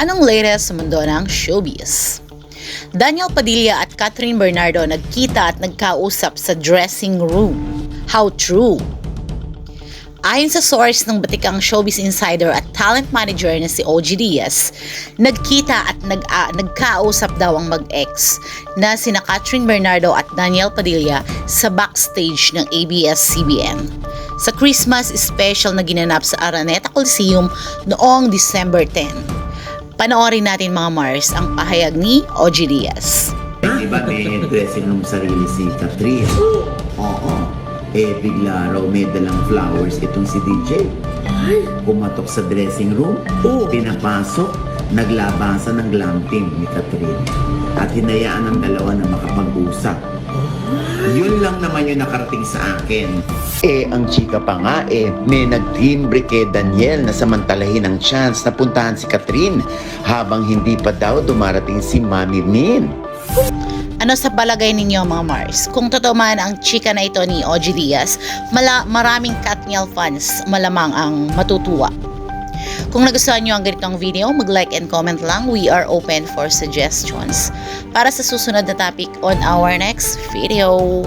Anong latest sa mundo ng showbiz? Daniel Padilla at Catherine Bernardo nagkita at nagkausap sa dressing room. How true? Ayon sa source ng batikang showbiz insider at talent manager na si OG Diaz, nagkita at nag ah, nagkausap daw ang mag-ex na sina Catherine Bernardo at Daniel Padilla sa backstage ng ABS-CBN. Sa Christmas special na ginanap sa Araneta Coliseum noong December 10. Panoorin natin mga Mars ang pahayag ni OG Diaz. Di ba may dressing room sarili si Catherine? Oo. Eh, bigla raw may dalang flowers itong si DJ. Pumatok sa dressing room, pinapasok, naglabasan ng glam team ni Catherine. At hinayaan ng dalawa na makapag-usap. Lang naman yung nakarating sa akin. Eh, ang chika pa nga eh, may nagtimbre kay Daniel na samantalahin ang chance na puntahan si Catherine habang hindi pa daw dumarating si Mami Min. Ano sa palagay ninyo mga Mars? Kung totoo man ang chika na ito ni OG Diaz, mala maraming Katniel fans malamang ang matutuwa. Kung nagustuhan nyo ang ganitong video, mag-like and comment lang. We are open for suggestions para sa susunod na topic on our next video.